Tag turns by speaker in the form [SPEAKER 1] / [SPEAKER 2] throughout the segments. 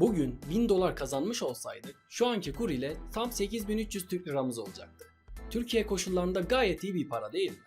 [SPEAKER 1] Bugün 1000 dolar kazanmış olsaydık şu anki kur ile tam 8300 Türk liramız olacaktı. Türkiye koşullarında gayet iyi bir para değil mi?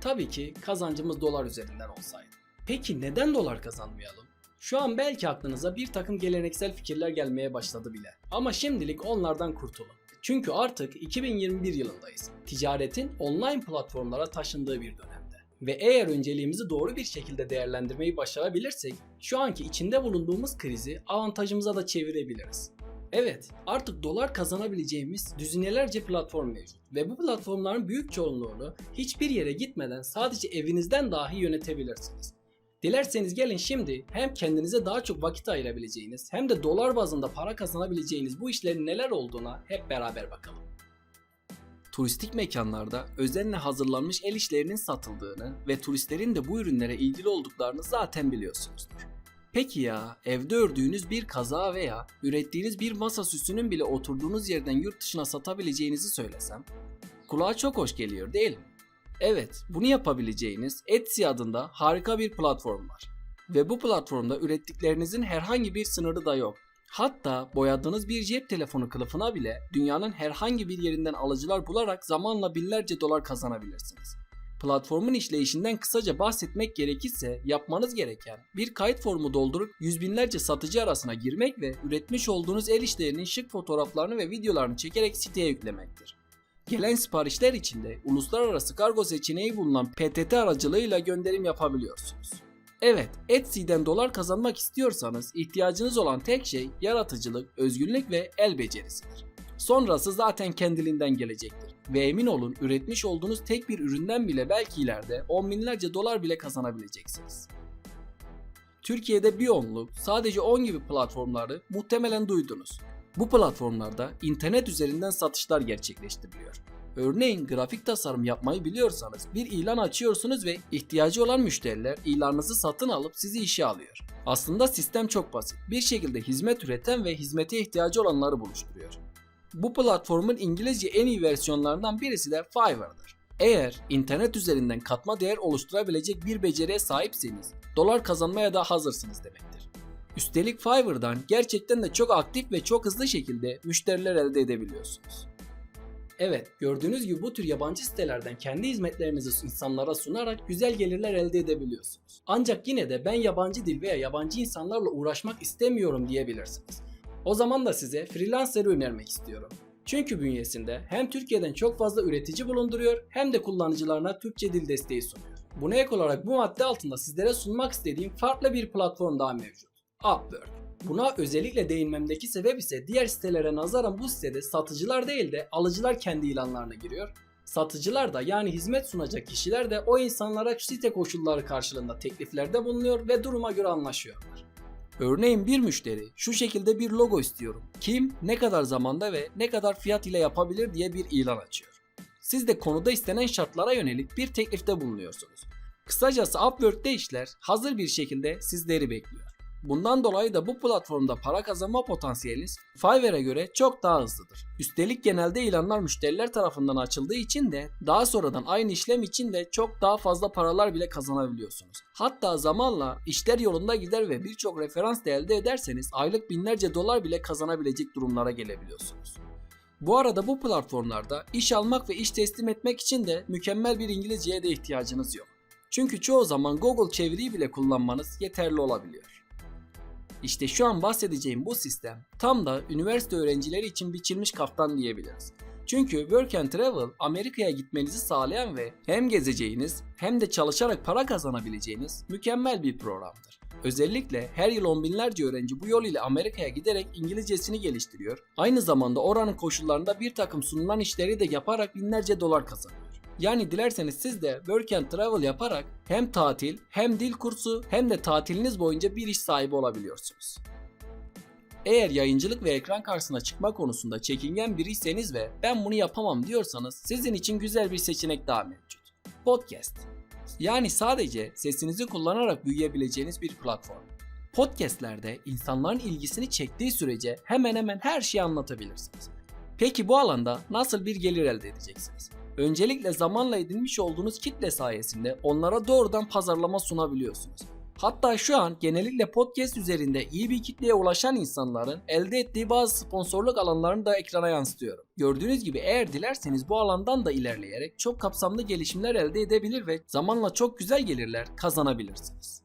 [SPEAKER 1] Tabii ki kazancımız dolar üzerinden olsaydı. Peki neden dolar kazanmayalım? Şu an belki aklınıza bir takım geleneksel fikirler gelmeye başladı bile. Ama şimdilik onlardan kurtulun. Çünkü artık 2021 yılındayız. Ticaretin online platformlara taşındığı bir dönemde. Ve eğer önceliğimizi doğru bir şekilde değerlendirmeyi başarabilirsek şu anki içinde bulunduğumuz krizi avantajımıza da çevirebiliriz. Evet, artık dolar kazanabileceğimiz düzinelerce platform mevcut ve bu platformların büyük çoğunluğunu hiçbir yere gitmeden sadece evinizden dahi yönetebilirsiniz. Dilerseniz gelin şimdi hem kendinize daha çok vakit ayırabileceğiniz hem de dolar bazında para kazanabileceğiniz bu işlerin neler olduğuna hep beraber bakalım. Turistik mekanlarda özenle hazırlanmış el işlerinin satıldığını ve turistlerin de bu ürünlere ilgili olduklarını zaten biliyorsunuzdur. Peki ya evde ördüğünüz bir kaza veya ürettiğiniz bir masa süsünün bile oturduğunuz yerden yurt dışına satabileceğinizi söylesem? Kulağa çok hoş geliyor değil mi? Evet, bunu yapabileceğiniz Etsy adında harika bir platform var. Ve bu platformda ürettiklerinizin herhangi bir sınırı da yok. Hatta boyadığınız bir cep telefonu kılıfına bile dünyanın herhangi bir yerinden alıcılar bularak zamanla binlerce dolar kazanabilirsiniz. Platformun işleyişinden kısaca bahsetmek gerekirse yapmanız gereken bir kayıt formu doldurup yüz binlerce satıcı arasına girmek ve üretmiş olduğunuz el işlerinin şık fotoğraflarını ve videolarını çekerek siteye yüklemektir. Gelen siparişler içinde uluslararası kargo seçeneği bulunan PTT aracılığıyla gönderim yapabiliyorsunuz. Evet, Etsy'den dolar kazanmak istiyorsanız ihtiyacınız olan tek şey yaratıcılık, özgürlük ve el becerisidir. Sonrası zaten kendiliğinden gelecektir. Ve emin olun üretmiş olduğunuz tek bir üründen bile belki ileride on binlerce dolar bile kazanabileceksiniz. Türkiye'de bir onluk, sadece 10 gibi platformları muhtemelen duydunuz. Bu platformlarda internet üzerinden satışlar gerçekleştiriliyor. Örneğin grafik tasarım yapmayı biliyorsanız bir ilan açıyorsunuz ve ihtiyacı olan müşteriler ilanınızı satın alıp sizi işe alıyor. Aslında sistem çok basit. Bir şekilde hizmet üreten ve hizmete ihtiyacı olanları buluşturuyor. Bu platformun İngilizce en iyi versiyonlarından birisi de Fiverr'dır. Eğer internet üzerinden katma değer oluşturabilecek bir beceriye sahipseniz dolar kazanmaya da hazırsınız demektir. Üstelik Fiverr'dan gerçekten de çok aktif ve çok hızlı şekilde müşteriler elde edebiliyorsunuz. Evet, gördüğünüz gibi bu tür yabancı sitelerden kendi hizmetlerinizi insanlara sunarak güzel gelirler elde edebiliyorsunuz. Ancak yine de ben yabancı dil veya yabancı insanlarla uğraşmak istemiyorum diyebilirsiniz. O zaman da size Freelancer'ı önermek istiyorum. Çünkü bünyesinde hem Türkiye'den çok fazla üretici bulunduruyor hem de kullanıcılarına Türkçe dil desteği sunuyor. Buna ek olarak bu madde altında sizlere sunmak istediğim farklı bir platform daha mevcut. Upwork. Buna özellikle değinmemdeki sebep ise diğer sitelere nazaran bu sitede satıcılar değil de alıcılar kendi ilanlarına giriyor. Satıcılar da yani hizmet sunacak kişiler de o insanlara site koşulları karşılığında tekliflerde bulunuyor ve duruma göre anlaşıyorlar. Örneğin bir müşteri şu şekilde bir logo istiyorum. Kim, ne kadar zamanda ve ne kadar fiyat ile yapabilir diye bir ilan açıyor. Siz de konuda istenen şartlara yönelik bir teklifte bulunuyorsunuz. Kısacası Upwork'te işler hazır bir şekilde sizleri bekliyor. Bundan dolayı da bu platformda para kazanma potansiyeliniz Fiverr'e göre çok daha hızlıdır. Üstelik genelde ilanlar müşteriler tarafından açıldığı için de daha sonradan aynı işlem için de çok daha fazla paralar bile kazanabiliyorsunuz. Hatta zamanla işler yolunda gider ve birçok referans da elde ederseniz aylık binlerce dolar bile kazanabilecek durumlara gelebiliyorsunuz. Bu arada bu platformlarda iş almak ve iş teslim etmek için de mükemmel bir İngilizceye de ihtiyacınız yok. Çünkü çoğu zaman Google çeviriyi bile kullanmanız yeterli olabiliyor. İşte şu an bahsedeceğim bu sistem tam da üniversite öğrencileri için biçilmiş kaftan diyebiliriz. Çünkü Work and Travel Amerika'ya gitmenizi sağlayan ve hem gezeceğiniz hem de çalışarak para kazanabileceğiniz mükemmel bir programdır. Özellikle her yıl on binlerce öğrenci bu yol ile Amerika'ya giderek İngilizcesini geliştiriyor. Aynı zamanda oranın koşullarında bir takım sunulan işleri de yaparak binlerce dolar kazanıyor. Yani dilerseniz siz de work and travel yaparak hem tatil hem dil kursu hem de tatiliniz boyunca bir iş sahibi olabiliyorsunuz. Eğer yayıncılık ve ekran karşısına çıkma konusunda çekingen biriyseniz ve ben bunu yapamam diyorsanız sizin için güzel bir seçenek daha mevcut. Podcast. Yani sadece sesinizi kullanarak büyüyebileceğiniz bir platform. Podcast'lerde insanların ilgisini çektiği sürece hemen hemen her şeyi anlatabilirsiniz. Peki bu alanda nasıl bir gelir elde edeceksiniz? Öncelikle zamanla edinmiş olduğunuz kitle sayesinde onlara doğrudan pazarlama sunabiliyorsunuz. Hatta şu an genellikle podcast üzerinde iyi bir kitleye ulaşan insanların elde ettiği bazı sponsorluk alanlarını da ekrana yansıtıyorum. Gördüğünüz gibi eğer dilerseniz bu alandan da ilerleyerek çok kapsamlı gelişimler elde edebilir ve zamanla çok güzel gelirler kazanabilirsiniz.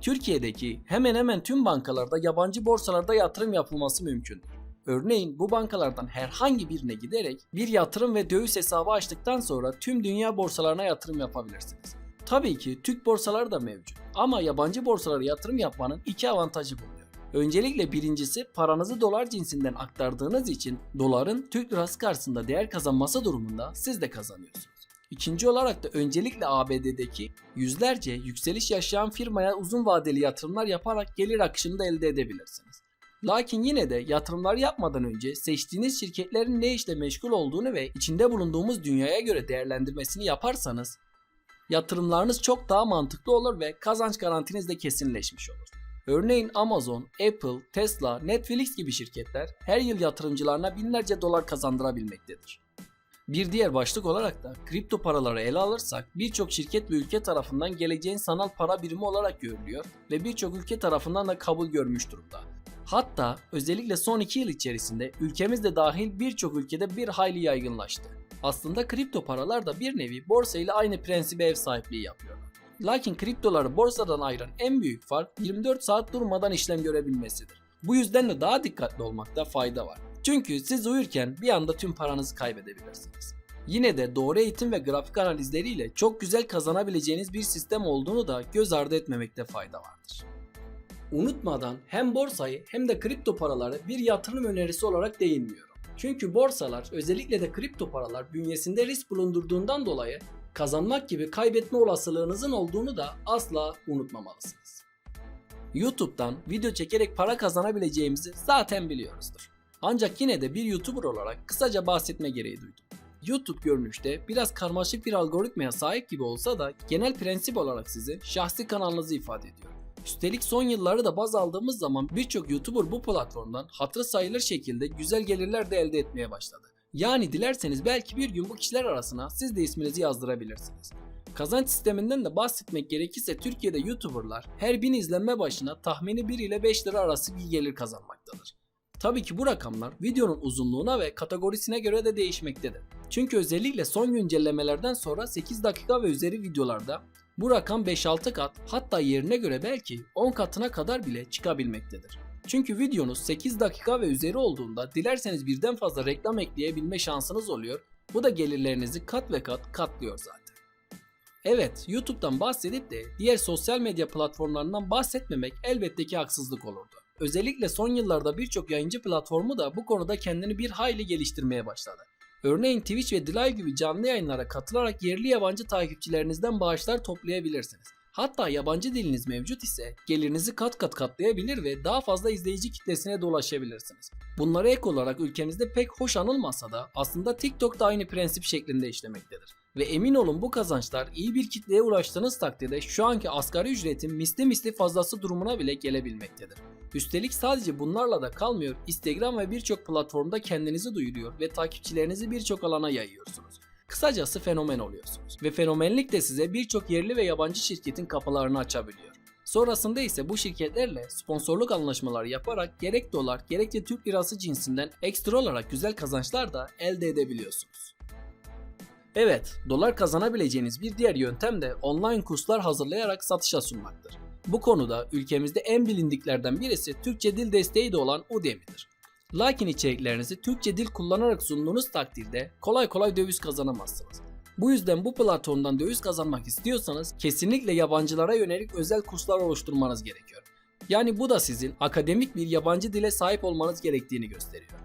[SPEAKER 1] Türkiye'deki hemen hemen tüm bankalarda yabancı borsalarda yatırım yapılması mümkündür. Örneğin bu bankalardan herhangi birine giderek bir yatırım ve döviz hesabı açtıktan sonra tüm dünya borsalarına yatırım yapabilirsiniz. Tabii ki Türk borsaları da mevcut ama yabancı borsalara yatırım yapmanın iki avantajı bulunuyor. Öncelikle birincisi paranızı dolar cinsinden aktardığınız için doların Türk lirası karşısında değer kazanması durumunda siz de kazanıyorsunuz. İkinci olarak da öncelikle ABD'deki yüzlerce yükseliş yaşayan firmaya uzun vadeli yatırımlar yaparak gelir akışını da elde edebilirsiniz. Lakin yine de yatırımlar yapmadan önce seçtiğiniz şirketlerin ne işle meşgul olduğunu ve içinde bulunduğumuz dünyaya göre değerlendirmesini yaparsanız yatırımlarınız çok daha mantıklı olur ve kazanç garantiniz de kesinleşmiş olur. Örneğin Amazon, Apple, Tesla, Netflix gibi şirketler her yıl yatırımcılarına binlerce dolar kazandırabilmektedir. Bir diğer başlık olarak da kripto paraları ele alırsak birçok şirket ve ülke tarafından geleceğin sanal para birimi olarak görülüyor ve birçok ülke tarafından da kabul görmüş durumda. Hatta özellikle son 2 yıl içerisinde ülkemiz de dahil birçok ülkede bir hayli yaygınlaştı. Aslında kripto paralar da bir nevi borsa ile aynı prensibe ev sahipliği yapıyorlar. Lakin kriptoları borsadan ayıran en büyük fark 24 saat durmadan işlem görebilmesidir. Bu yüzden de daha dikkatli olmakta fayda var. Çünkü siz uyurken bir anda tüm paranızı kaybedebilirsiniz. Yine de doğru eğitim ve grafik analizleriyle çok güzel kazanabileceğiniz bir sistem olduğunu da göz ardı etmemekte fayda vardır. Unutmadan hem borsayı hem de kripto paraları bir yatırım önerisi olarak değinmiyorum. Çünkü borsalar özellikle de kripto paralar bünyesinde risk bulundurduğundan dolayı kazanmak gibi kaybetme olasılığınızın olduğunu da asla unutmamalısınız. YouTube'dan video çekerek para kazanabileceğimizi zaten biliyoruzdur. Ancak yine de bir YouTuber olarak kısaca bahsetme gereği duydum. YouTube görünüşte biraz karmaşık bir algoritmaya sahip gibi olsa da genel prensip olarak size şahsi kanalınızı ifade ediyor. Üstelik son yılları da baz aldığımız zaman birçok YouTuber bu platformdan hatırı sayılır şekilde güzel gelirler de elde etmeye başladı. Yani dilerseniz belki bir gün bu kişiler arasına siz de isminizi yazdırabilirsiniz. Kazanç sisteminden de bahsetmek gerekirse Türkiye'de YouTuberlar her bin izlenme başına tahmini 1 ile 5 lira arası bir gelir kazanmaktadır. Tabii ki bu rakamlar videonun uzunluğuna ve kategorisine göre de değişmektedir. Çünkü özellikle son güncellemelerden sonra 8 dakika ve üzeri videolarda bu rakam 5-6 kat hatta yerine göre belki 10 katına kadar bile çıkabilmektedir. Çünkü videonuz 8 dakika ve üzeri olduğunda dilerseniz birden fazla reklam ekleyebilme şansınız oluyor. Bu da gelirlerinizi kat ve kat katlıyor zaten. Evet, YouTube'dan bahsedip de diğer sosyal medya platformlarından bahsetmemek elbette ki haksızlık olurdu. Özellikle son yıllarda birçok yayıncı platformu da bu konuda kendini bir hayli geliştirmeye başladı. Örneğin Twitch ve Dlive gibi canlı yayınlara katılarak yerli yabancı takipçilerinizden bağışlar toplayabilirsiniz. Hatta yabancı diliniz mevcut ise gelirinizi kat kat katlayabilir ve daha fazla izleyici kitlesine de ulaşabilirsiniz. Bunlara ek olarak ülkemizde pek hoş anılmasa da aslında TikTok da aynı prensip şeklinde işlemektedir. Ve emin olun bu kazançlar iyi bir kitleye ulaştığınız takdirde şu anki asgari ücretin misli misli fazlası durumuna bile gelebilmektedir. Üstelik sadece bunlarla da kalmıyor, Instagram ve birçok platformda kendinizi duyuruyor ve takipçilerinizi birçok alana yayıyorsunuz. Kısacası fenomen oluyorsunuz ve fenomenlik de size birçok yerli ve yabancı şirketin kapılarını açabiliyor. Sonrasında ise bu şirketlerle sponsorluk anlaşmaları yaparak gerek dolar gerek de Türk lirası cinsinden ekstra olarak güzel kazançlar da elde edebiliyorsunuz. Evet, dolar kazanabileceğiniz bir diğer yöntem de online kurslar hazırlayarak satışa sunmaktır. Bu konuda ülkemizde en bilindiklerden birisi Türkçe dil desteği de olan Udemy'dir. Lakin içeriklerinizi Türkçe dil kullanarak sunduğunuz takdirde kolay kolay döviz kazanamazsınız. Bu yüzden bu platformdan döviz kazanmak istiyorsanız kesinlikle yabancılara yönelik özel kurslar oluşturmanız gerekiyor. Yani bu da sizin akademik bir yabancı dile sahip olmanız gerektiğini gösteriyor.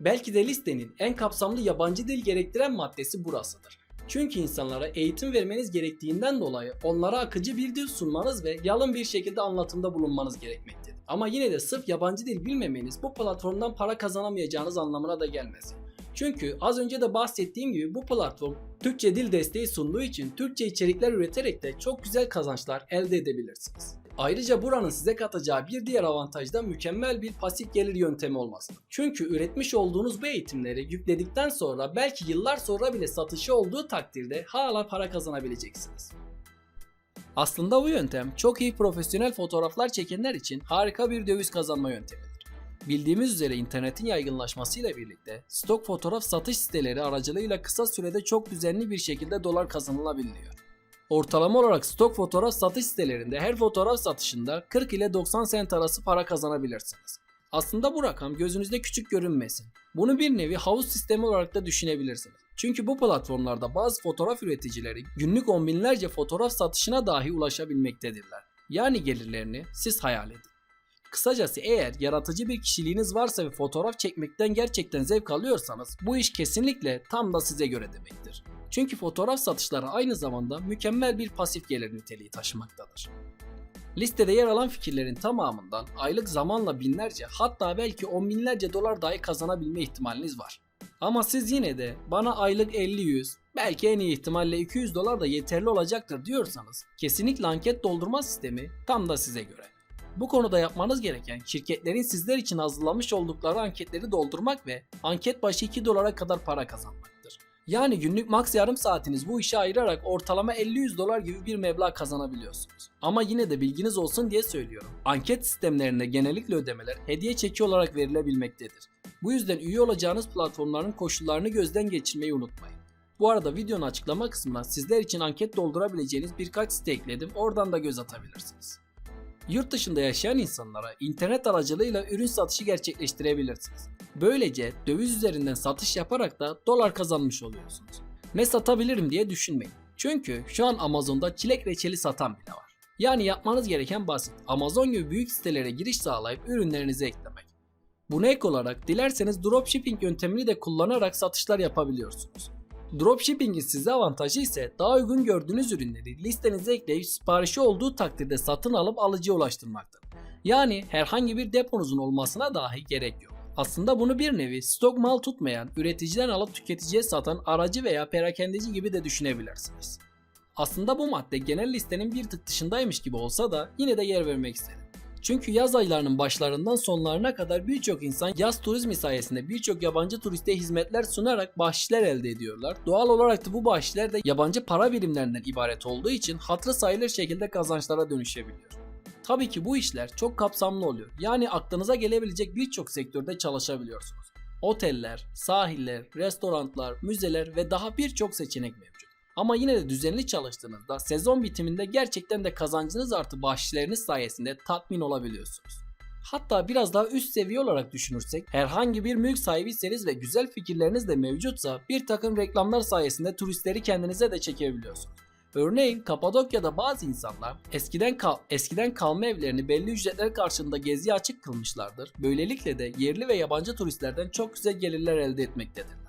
[SPEAKER 1] Belki de listenin en kapsamlı yabancı dil gerektiren maddesi burasıdır. Çünkü insanlara eğitim vermeniz gerektiğinden dolayı onlara akıcı bir dil sunmanız ve yalın bir şekilde anlatımda bulunmanız gerekmektedir. Ama yine de sırf yabancı dil bilmemeniz bu platformdan para kazanamayacağınız anlamına da gelmez. Çünkü az önce de bahsettiğim gibi bu platform Türkçe dil desteği sunduğu için Türkçe içerikler üreterek de çok güzel kazançlar elde edebilirsiniz. Ayrıca buranın size katacağı bir diğer avantaj da mükemmel bir pasif gelir yöntemi olması. Çünkü üretmiş olduğunuz bu eğitimleri yükledikten sonra belki yıllar sonra bile satışı olduğu takdirde hala para kazanabileceksiniz. Aslında bu yöntem çok iyi profesyonel fotoğraflar çekenler için harika bir döviz kazanma yöntemidir. Bildiğimiz üzere internetin yaygınlaşmasıyla birlikte stok fotoğraf satış siteleri aracılığıyla kısa sürede çok düzenli bir şekilde dolar kazanılabiliyor. Ortalama olarak stok fotoğraf satış sitelerinde her fotoğraf satışında 40 ile 90 sent arası para kazanabilirsiniz. Aslında bu rakam gözünüzde küçük görünmesin. Bunu bir nevi havuz sistemi olarak da düşünebilirsiniz. Çünkü bu platformlarda bazı fotoğraf üreticileri günlük on binlerce fotoğraf satışına dahi ulaşabilmektedirler. Yani gelirlerini siz hayal edin. Kısacası eğer yaratıcı bir kişiliğiniz varsa ve fotoğraf çekmekten gerçekten zevk alıyorsanız bu iş kesinlikle tam da size göre demektir. Çünkü fotoğraf satışları aynı zamanda mükemmel bir pasif gelir niteliği taşımaktadır. Listede yer alan fikirlerin tamamından aylık zamanla binlerce hatta belki on binlerce dolar dahi kazanabilme ihtimaliniz var. Ama siz yine de bana aylık 50-100 belki en iyi ihtimalle 200 dolar da yeterli olacaktır diyorsanız kesinlikle anket doldurma sistemi tam da size göre. Bu konuda yapmanız gereken şirketlerin sizler için hazırlamış oldukları anketleri doldurmak ve anket başı 2 dolara kadar para kazanmaktır. Yani günlük max yarım saatiniz bu işe ayırarak ortalama 50-100 dolar gibi bir meblağ kazanabiliyorsunuz. Ama yine de bilginiz olsun diye söylüyorum. Anket sistemlerinde genellikle ödemeler hediye çeki olarak verilebilmektedir. Bu yüzden üye olacağınız platformların koşullarını gözden geçirmeyi unutmayın. Bu arada videonun açıklama kısmına sizler için anket doldurabileceğiniz birkaç site ekledim. Oradan da göz atabilirsiniz. Yurt dışında yaşayan insanlara internet aracılığıyla ürün satışı gerçekleştirebilirsiniz. Böylece döviz üzerinden satış yaparak da dolar kazanmış oluyorsunuz. Ne satabilirim diye düşünmeyin. Çünkü şu an Amazon'da çilek reçeli satan bile var. Yani yapmanız gereken basit. Amazon gibi büyük sitelere giriş sağlayıp ürünlerinizi eklemek. Buna ek olarak dilerseniz dropshipping yöntemini de kullanarak satışlar yapabiliyorsunuz. Dropshipping'in size avantajı ise daha uygun gördüğünüz ürünleri listenize ekleyip siparişi olduğu takdirde satın alıp alıcıya ulaştırmaktır. Yani herhangi bir deponuzun olmasına dahi gerek yok. Aslında bunu bir nevi stok mal tutmayan, üreticiden alıp tüketiciye satan aracı veya perakendeci gibi de düşünebilirsiniz. Aslında bu madde genel listenin bir tık dışındaymış gibi olsa da yine de yer vermek istedim. Çünkü yaz aylarının başlarından sonlarına kadar birçok insan yaz turizmi sayesinde birçok yabancı turiste hizmetler sunarak bahşişler elde ediyorlar. Doğal olarak da bu bahşişler de yabancı para birimlerinden ibaret olduğu için hatırı sayılır şekilde kazançlara dönüşebiliyor. Tabii ki bu işler çok kapsamlı oluyor. Yani aklınıza gelebilecek birçok sektörde çalışabiliyorsunuz. Oteller, sahiller, restoranlar, müzeler ve daha birçok seçenek mevcut. Ama yine de düzenli çalıştığınızda sezon bitiminde gerçekten de kazancınız artı bahşişleriniz sayesinde tatmin olabiliyorsunuz. Hatta biraz daha üst seviye olarak düşünürsek herhangi bir mülk sahibiyseniz ve güzel fikirleriniz de mevcutsa bir takım reklamlar sayesinde turistleri kendinize de çekebiliyorsunuz. Örneğin Kapadokya'da bazı insanlar eskiden kal eskiden kalma evlerini belli ücretler karşılığında geziye açık kılmışlardır. Böylelikle de yerli ve yabancı turistlerden çok güzel gelirler elde etmektedirler.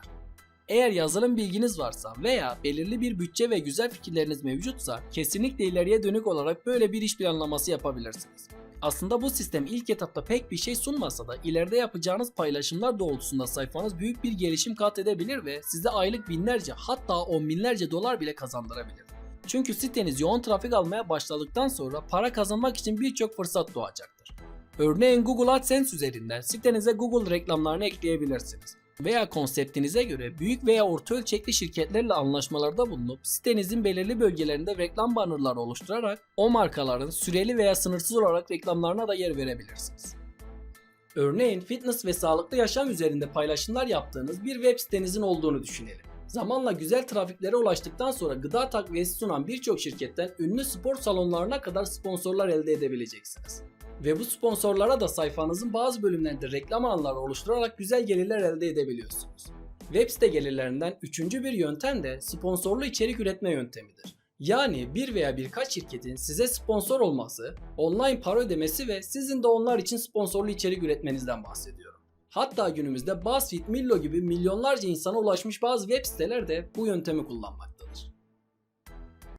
[SPEAKER 1] Eğer yazılım bilginiz varsa veya belirli bir bütçe ve güzel fikirleriniz mevcutsa kesinlikle ileriye dönük olarak böyle bir iş planlaması yapabilirsiniz. Aslında bu sistem ilk etapta pek bir şey sunmasa da ileride yapacağınız paylaşımlar doğrultusunda sayfanız büyük bir gelişim kat edebilir ve size aylık binlerce hatta on binlerce dolar bile kazandırabilir. Çünkü siteniz yoğun trafik almaya başladıktan sonra para kazanmak için birçok fırsat doğacaktır. Örneğin Google AdSense üzerinden sitenize Google reklamlarını ekleyebilirsiniz. Veya konseptinize göre büyük veya orta ölçekli şirketlerle anlaşmalarda bulunup sitenizin belirli bölgelerinde reklam bannerları oluşturarak o markaların süreli veya sınırsız olarak reklamlarına da yer verebilirsiniz. Örneğin fitness ve sağlıklı yaşam üzerinde paylaşımlar yaptığınız bir web sitenizin olduğunu düşünelim. Zamanla güzel trafiklere ulaştıktan sonra gıda takviyesi sunan birçok şirketten ünlü spor salonlarına kadar sponsorlar elde edebileceksiniz. Ve bu sponsorlara da sayfanızın bazı bölümlerinde reklam alanları oluşturarak güzel gelirler elde edebiliyorsunuz. Web site gelirlerinden üçüncü bir yöntem de sponsorlu içerik üretme yöntemidir. Yani bir veya birkaç şirketin size sponsor olması, online para ödemesi ve sizin de onlar için sponsorlu içerik üretmenizden bahsediyorum. Hatta günümüzde BuzzFeed, Millo gibi milyonlarca insana ulaşmış bazı web siteler de bu yöntemi kullanmakta.